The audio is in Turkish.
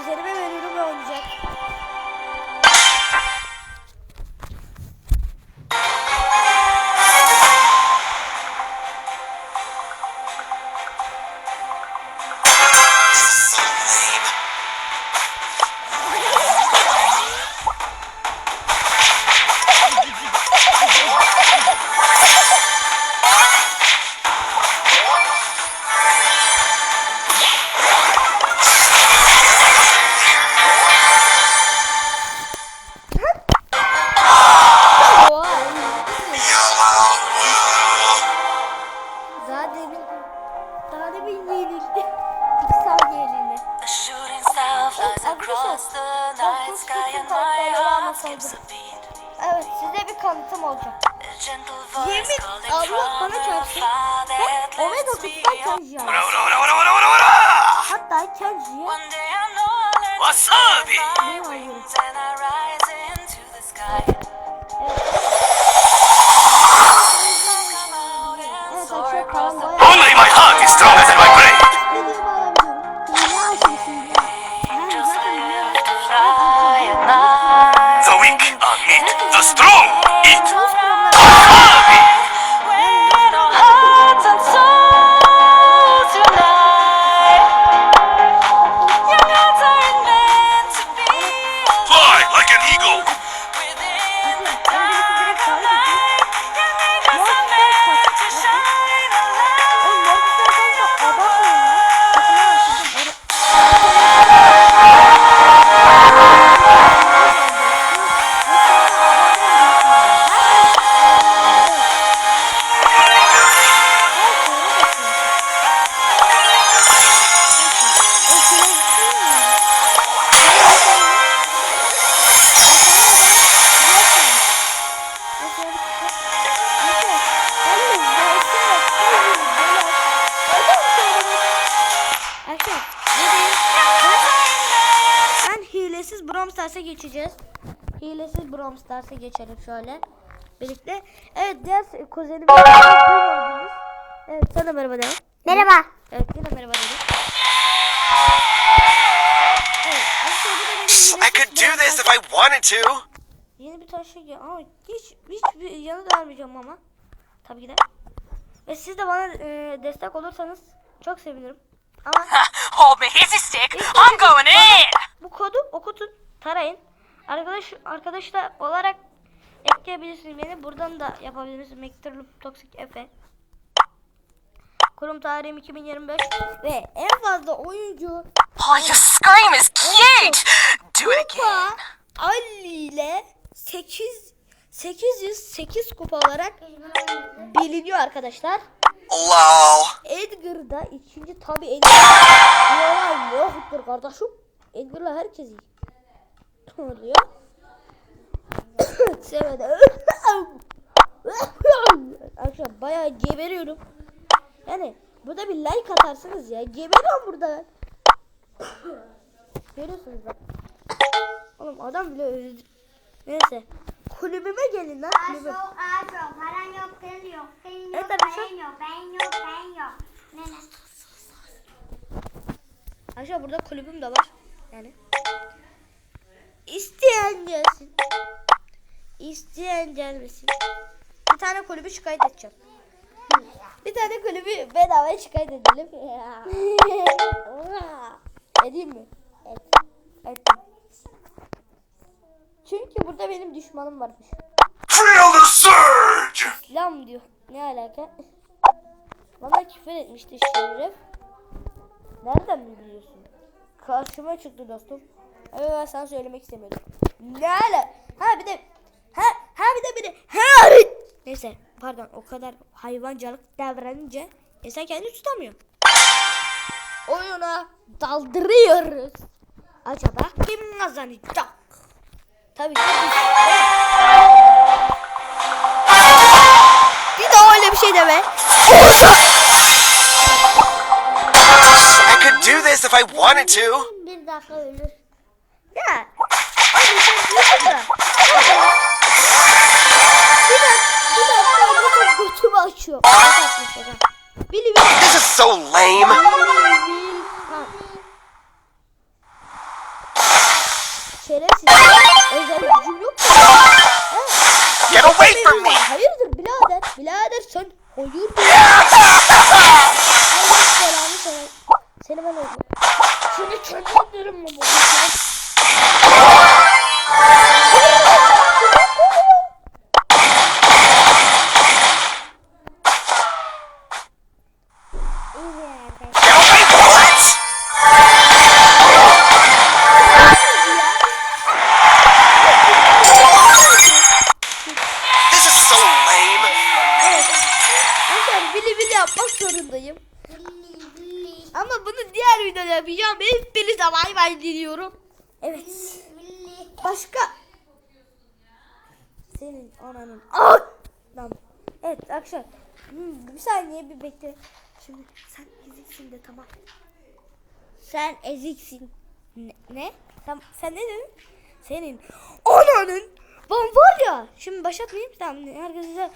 Üzerime veriyorum ve oynayacak. Evet size bir kanıtım olacak. Yemin Allah bana çarpsın. Ben Omega Kut'tan Kenji'yi aldım. Ora ora ora ora ora ora! Hatta Kenji'ye Wasabi! Hilesiz Brawl Stars'a geçeceğiz. Hilesiz Brawl Stars'a geçelim şöyle. Birlikte. Evet diğer kuzenim. Evet sana merhaba de. Merhaba. Evet yine merhaba dedim. Evet I could do this if I wanted to! Yeni bir tane şey. Ama hiç hiçbir yanı vermeyeceğim ama. Tabii ki de. Ve siz de bana e, destek olursanız çok sevinirim. Ama Hold me, here's a stick. I'm going in. bu kodu okutun, tarayın. Arkadaş arkadaşlar olarak ekleyebilirsiniz beni. Buradan da yapabilirsiniz. Mekturlup Toxic Efe. Kurum tarihim 2025 ve en fazla oyuncu Oh, your scream is cute. Do it kupa again. Ali ile 8 808 kupa olarak biliniyor arkadaşlar. LOL! Edgar da ikinci tabi Edgar. Yalan yoktur kardeşim. Edgar'la herkes iyi. Ne oluyor? Sevmedi. Arkadaşlar bayağı geberiyorum. Yani burada bir like atarsınız ya. Geberiyorum burada. Görüyorsunuz bak. Oğlum adam bile öldü. Neyse. Kulübüme gelin lan kulübüm. Aso, aso, paran yok, senin yok, senin Evet, yok, ben yok, ben yok, ben yok. Ne ne? Arkadaşlar burada kulübüm de var. Yani. İsteyen gelsin. İsteyen gelmesin. Bir tane kulübü şikayet edeceğim. Bir tane kulübü bedavaya şikayet edelim. Edeyim mi? Çünkü burada benim düşmanım varmış. Feel the surge! İslam diyor. Ne alaka? Bana küfür etmişti Şerif. Nereden biliyorsun? Karşıma çıktı dostum. Evet ben sana söylemek istemiyordum. Ne ala? Ha bir de ha ha bir de bir de ha Neyse pardon o kadar hayvancılık davranınca insan kendini tutamıyor. Oyuna daldırıyoruz. Acaba kim kazanacak? Tabii ki biz. Bir de öyle bir şey deme. I could do this if I wanted to! Bir dakika ölür. Ya. Abi sen. Bir dakika. Bir dakika. Bir dakika. Götümü açıyor. Bili bili. This is so lame! Ama bunu diğer videoda yapacağım. Hepinize bay bay diliyorum. Evet. Başka Senin ananın. Ah! Tamam. Evet arkadaşlar. Hmm, bir saniye bir bekle. Şimdi sen eziksin de tamam. Sen eziksin. Ne? ne? Sen, sen ne dedin? Senin ananın. Ben var ya. Şimdi başlatmayayım. Tamam. Herkese